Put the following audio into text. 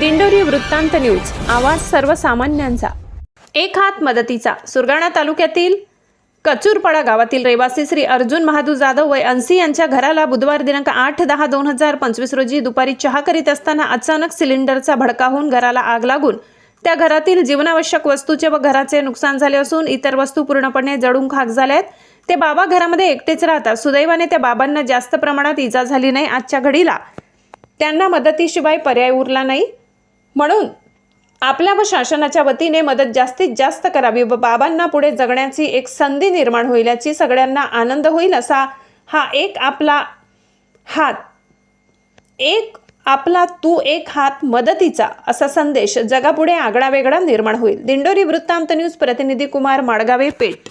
दिंडोरी वृत्तांत न्यूज. आवाज सर्वसामान्यांचा. एक हात मदतीचा. सुरगाणा तालुक्यातील कचूरपाडा गावातील रहिवासी श्री अर्जुन महादू जाधव वय अंसी यांच्या घराला बुधवार दिनांक आठ दहा दोन हजार पंचवीस रोजी दुपारी चहा करीत असताना अचानक सिलेंडरचा भडका होऊन घराला आग लागून त्या घरातील जीवनावश्यक वस्तूचे व घराचे नुकसान झाले असून इतर वस्तू पूर्णपणे जळून खाक झाल्या आहेत. ते बाबा घरामध्ये एकटेच राहतात. सुदैवाने त्या बाबांना जास्त प्रमाणात इजा झाली नाही आजच्या घडीला. त्यांना मदतीशिवाय पर्याय उरला नाही. म्हणून आपल्या व शासनाच्या वतीने मदत जास्तीत जास्त करावी व बाबांना पुढे जगण्याची एक संधी निर्माण होईल याची सगळ्यांना आनंद होईल असा हा एक आपला हात एक आपला तू एक हात मदतीचा असा संदेश जगापुढे आगळा वेगळा निर्माण होईल. दिंडोरी वृत्तांत न्यूज प्रतिनिधी कुमार माडगावे पेठ.